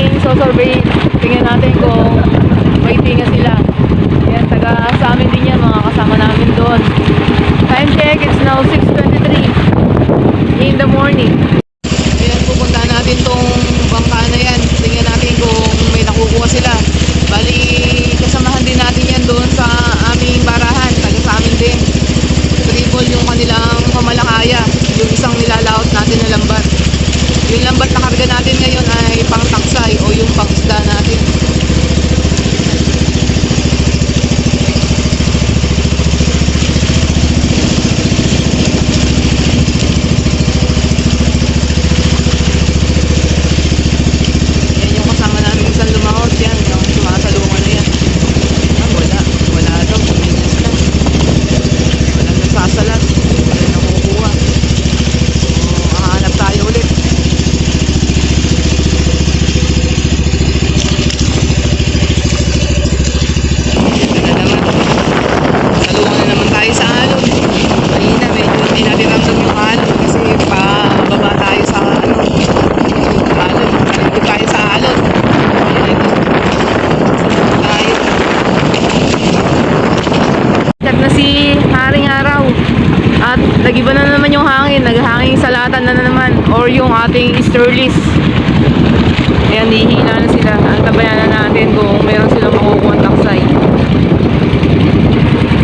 ating sosurvey. Tingnan natin kung may tinga sila. Yan, taga sa amin din yan, mga kasama namin doon. Time check, it's now 6.23 in the morning. Ayan, pupunta natin tong bangka na yan. Tingnan natin kung may nakukuha sila. Bali, kasamahan din natin yan doon sa aming barahan. Taga sa amin din. Triple yung kanilang pamalakaya. Yung isang nilalaot natin na lambat. Yung lambat na karga natin ngayon ay pang taksay o yung pang isda natin. Yan yung kasama namin isang lumahot. Yan, yung sumasalungan na yan. Ah, wala. Wala daw. Kuminis lang. Walang nagsasalat. Wala nakukuha. So, hahanap tayo ulit. Ito na naman. Salungan na naman tayo sa alon. Kanina medyo hindi natin ramdam yung alon kasi pababa tayo sa ano, alon. Medyo tayo sa alon. Ayan. Tayo. Chat na si Haring Araw. At nagiba na naman yung hangin. Naghangin sa latan na naman. Or yung ating easterlies. Ayan, hihina na sila. Antabayan na natin kung meron silang makukuha taksay.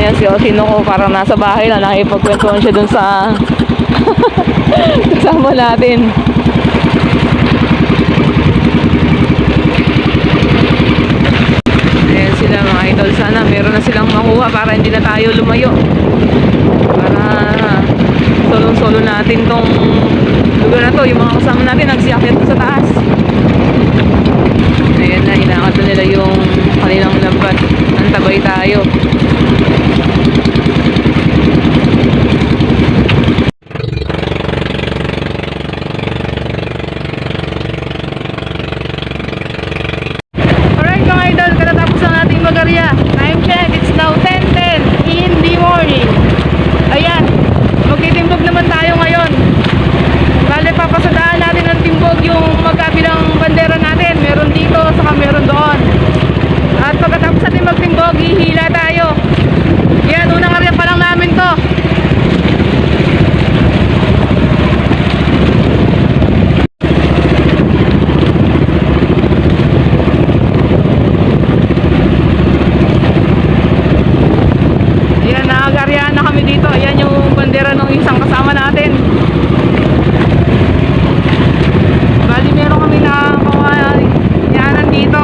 Ayan si Otino ko parang nasa bahay na nakipagkwentuhan siya dun sa kasama natin. Ayan sila mga idol. Sana meron na silang makuha para hindi na tayo lumayo. Para solo-solo natin tong lugar na to. Yung mga kasama natin nagsiyakit sa taas. Ayan na, inaangat na nila yung kanilang lambat. Antabay tayo. Alright mga idol, katatapos na nating magarya. Time check, it's now 10.10 in the morning. Ayan, magtitimbog naman tayo ngayon. Bale, papasadaan natin ng timbog yung magkabilang bandera natin. Meron dito, saka meron doon. At pagkatapos natin magtimbog, hihila tayo. Yan, unang area pa lang namin to. Ayan, nakagaryahan na kami dito. Ayan yung bandera ng isang kasama natin. Bali, meron kami na yanan dito.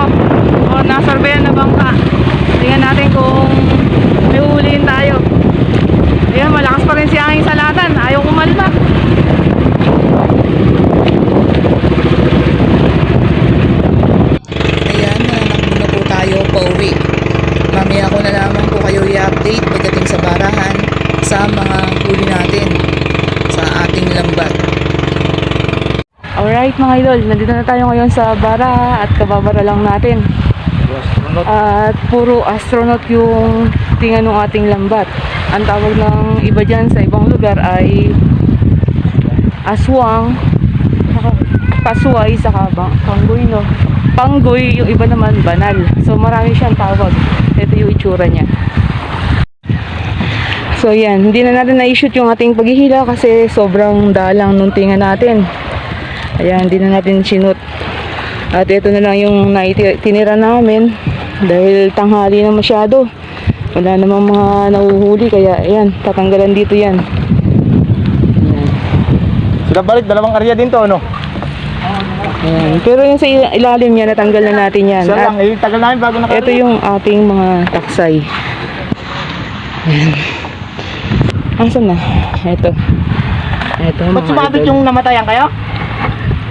O nasorbeyan na bangka. Tingnan natin kung may huhulihin tayo. Ayan, malakas pa rin si Angin sa latan. Ayaw kumalma. Ayan, nananak muna po tayo pauwi. Mamaya ko na lamang po kayo i-update pagdating sa barahan sa mga huli natin sa ating lambat. Alright mga idol, nandito na tayo ngayon sa bara at kababara lang natin. At puro astronaut yung tinga ng ating lambat. Ang tawag ng iba dyan sa ibang lugar ay aswang, saka pasway, saka bang, panggoy no. Panggoy, yung iba naman banal. So marami siyang tawag. Ito yung itsura niya. So yan, hindi na natin na-shoot yung ating paghihila kasi sobrang dalang nung tinga natin. Ayan, hindi na natin sinut. At ito na lang yung tinira namin dahil tanghali na masyado. Wala namang mga nahuhuli kaya ayan, tatanggalan dito yan. Sila balik, dalawang area din to, ano? Ayan. Pero yung sa il- ilalim niya, natanggal na natin yan. Isa lang, eh, tagal namin bago naka ito yung ating mga taksay. Ayan. Asan na? Ito. Ito Ba't idol. yung namatayan kayo?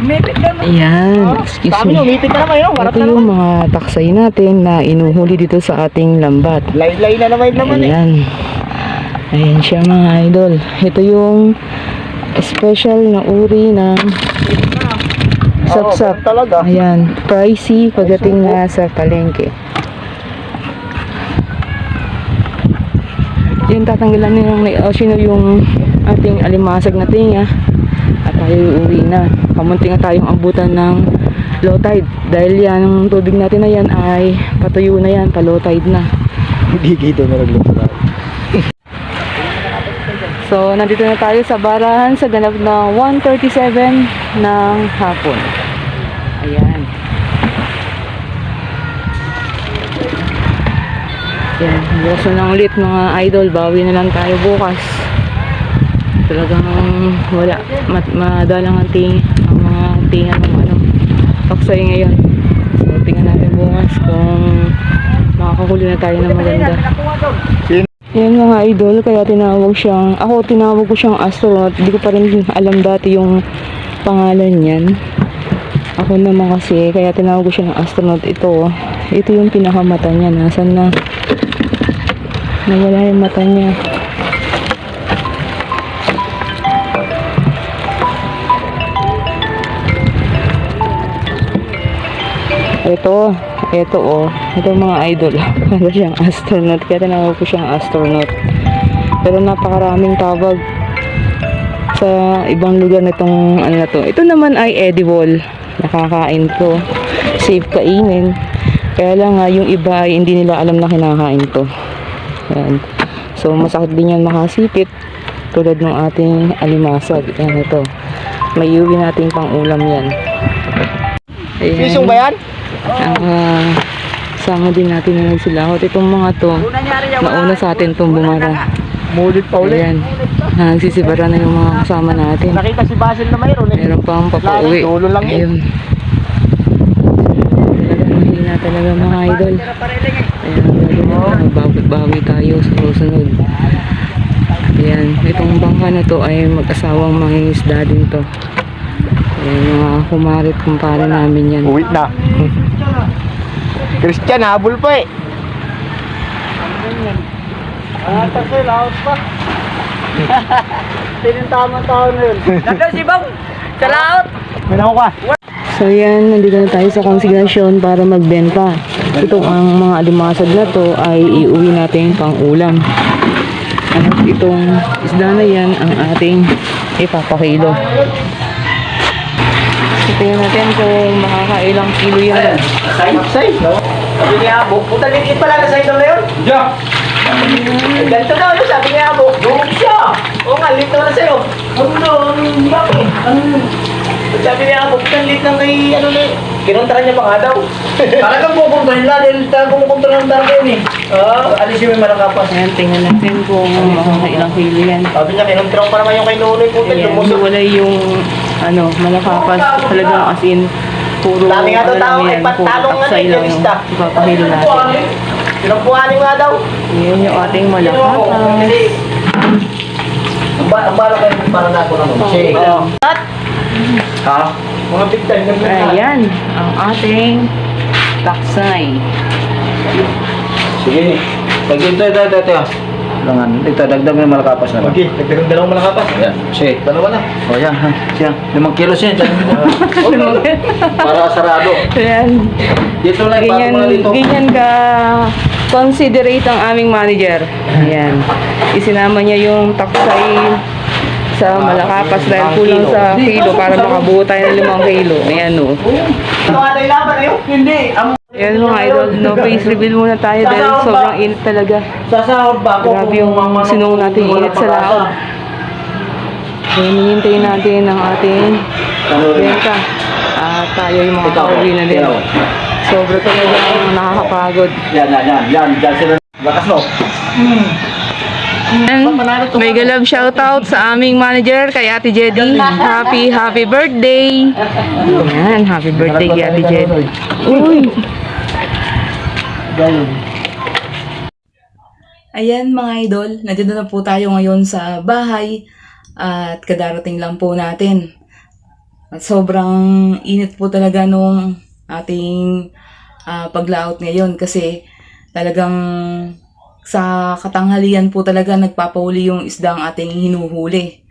Ayan, excuse Sabi me. nyo, na yun. Ito na yung mga taksay natin na inuhuli dito sa ating lambat. Lay-lay na naman naman eh. Ayan. Ayan siya mga idol. Ito yung special na uri ng sapsap. Oo, talaga. Ayan, pricey pagdating nga sa palengke. Yung tatanggalan nilang na sino yung ating alimasag na tinga at tayo uuwi na. Kamunti nga tayong abutan ng low tide dahil yan, ang tubig natin na yan ay patuyo na yan, pa low tide na. Gigito na rin lang. So, nandito na tayo sa barahan sa ganap na 1.37 ng hapon. Ayan. Yan, bukas na lang ulit mga idol. Bawi na lang tayo bukas. Talagang wala. Madalang ang ting ang mga tingan ng ano. Paksay ngayon. So, tingnan natin bukas kung makakahuli na tayo ng maganda. Yan mga idol, kaya tinawag siyang, ako tinawag ko siyang astronaut. Hindi ko pa rin alam dati yung pangalan niyan. Ako naman kasi, kaya tinawag ko siya ng astronaut. Ito, ito yung pinakamata niya. Nasaan na? Nawala yung mata niya. Ito, ito oh. Ito mga idol. Para siyang astronaut. Kaya tinawag ko siyang astronaut. Pero napakaraming tawag sa ibang lugar nitong ano na to. Ito naman ay edible. Nakakain to. Safe kainin. Kaya lang nga yung iba ay hindi nila alam na kinakain to. Yan. So masakit din yan makasipit. Tulad ng ating alimasag. Yan ito. May iuwi nating pang ulam yan. Ayan. Pisong ba yan? Ang ah, sama din natin na nagsilakot. Itong mga to, nauna sa atin itong bumara. Mulit pa ulit. Ayan. Nagsisibara na yung mga kasama natin. Nakita si Basil na mayroon eh. Meron pang papauwi. Dulo lang yun. Ayun. Mahina talaga mga idol. Ayan, magbabawi tayo sa susunod. Ayan, itong bangka na to ay mag-asawang mangingisda din to. Ayan, mga kumarit kumpare namin yan. Uwit na. Christian, habol pa eh. Ah, kasi laos pa. Sinong tamang tao na yun? Nandun si Bang! Sa laot! May nako ka. So yan, nandito na tayo sa konsignasyon para magbenta. Ito ang mga alimasag na to ay iuwi natin pang ulam. At itong isda na yan ang ating ipapakilo. Tingnan natin kung makakailang kilo yan. Say? Say? Sabi ni Abo, puta liit pala na sa ito na yun? Yeah. Ganito daw yun, sabi ni Abo. Doon siya. Oo nga, liit naman na sa'yo. Ano, bakit? Ano? Sabi ni Abo, puta liit na kay, ano na yun. Kinontra niya pa nga daw. Talagang pupuntahin na, dahil talagang kumukontra ng targa yun eh. Oo, alis yung may malakapas. Ayan, tingnan natin kung makakailang kilo yan. Sabi niya, kinontra pa naman yung kay Nunoy, puta, Ayan, lumusok. wala yung ano, malakapas talagang as in puro Dami nga daw ano lang tao, ay yan, puro patalong nga taksay na lang yung lista. ipapakilo natin. Sinumpuhanin nga daw. Yan yung ating malakapas. Ang ba- ang bala kayo para na ako naman. Sige. At? Ha? Mga big time Ayan, ang ating taksay. Sige. Pag ito, ito, ito, ito. Langan. Ito, dagdag mo yung malakapas na lang. Okay, nagdagang dalawang malakapas. Yan. Sige. Dalawa na. O yan, ha. Siya. Limang kilos yan. Para sarado. Ayan, Dito lang, ganyan, mo na dito. ganyan ka considerate ang aming manager. Ayan, isinama niya yung taksay sa malakapas dahil kulang sa kilo para makabuo tayo ng limang kilo. Ayan o. Ano nga tayo laban na yun? Hindi. Ayan mga idol, no face reveal muna tayo dahil sobrang init talaga. sasahod ba ako? Grabe yung sinong natin init sa laot. Kaya hinihintay natin ang ating benta. At tayo yung mga kauwi na din. Sobra talaga ang nakakapagod. Yan, yan, yan. Yan, dyan sila. Lakas no? And galab shoutout sa aming manager kay Ate Jedy. Happy, happy birthday! Ayan, happy birthday kay Ate Jedy. Uy! Ayan mga idol, nandito na po tayo ngayon sa bahay at kadarating lang po natin. At sobrang init po talaga nung ating ah, paglaot ngayon kasi talagang sa katanghalian po talaga nagpapauli yung isda ang ating hinuhuli.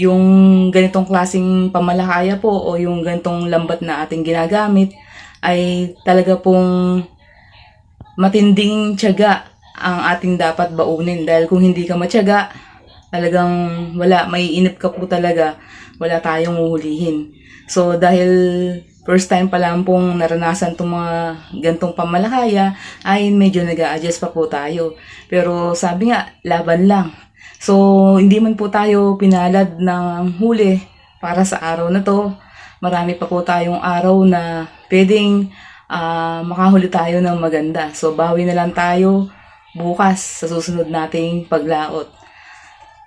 Yung ganitong klasing pamalakaya po o yung ganitong lambat na ating ginagamit ay talaga pong matinding tiyaga ang ating dapat baunin dahil kung hindi ka matyaga talagang wala may inip ka po talaga wala tayong uhulihin so dahil first time pa lang pong naranasan itong mga gantong pamalakaya ay medyo nag adjust pa po tayo pero sabi nga laban lang so hindi man po tayo pinalad ng huli para sa araw na to marami pa po tayong araw na pwedeng ah, makahuli tayo ng maganda. So, bawi na lang tayo bukas sa susunod nating paglaot.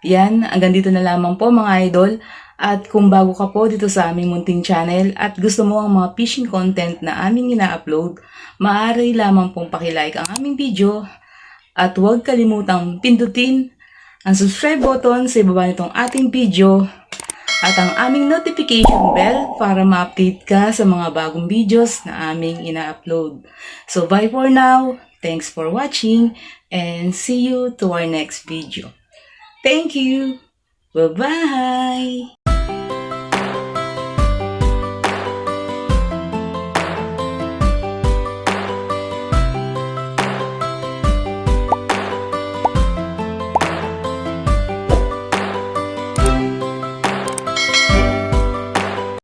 Yan, hanggang dito na lamang po mga idol. At kung bago ka po dito sa aming munting channel at gusto mo ang mga fishing content na aming ina-upload, maaari lamang pong pakilike ang aming video at huwag kalimutang pindutin ang subscribe button sa ibaba nitong ating video at ang aming notification bell para ma-update ka sa mga bagong videos na aming ina-upload. So bye for now. Thanks for watching and see you to our next video. Thank you. Bye-bye.